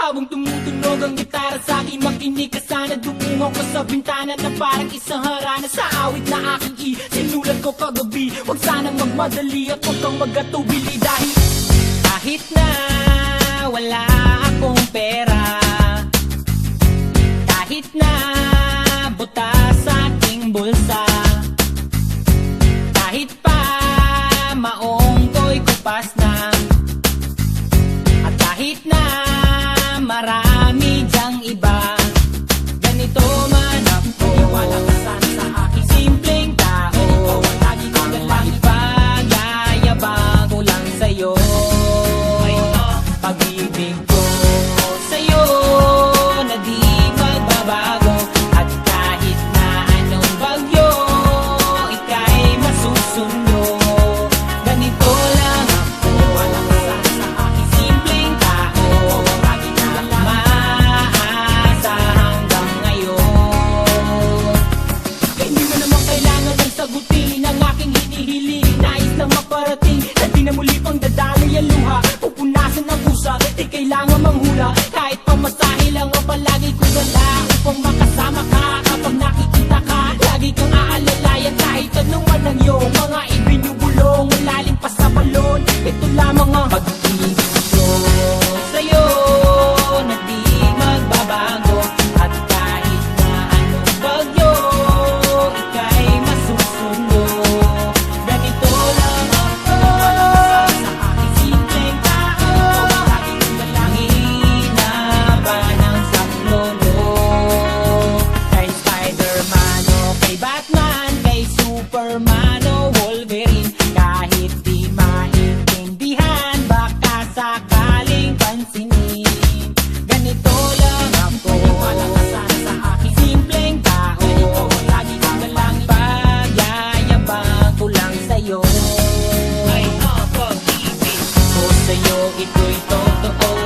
Habang tumutunog ang gitara sa akin Makinig ka sana. Dumungaw ko sa bintana na parang isang harana. Sa awit na aking i Sinulat ko kagabi Huwag sanang magmadali At huwag kang magatubili Dahil kahit na wala akong pera Kahit na buta sa aking bulsa Kahit pa maong ko'y kupas na At kahit na para. ito'y totoo.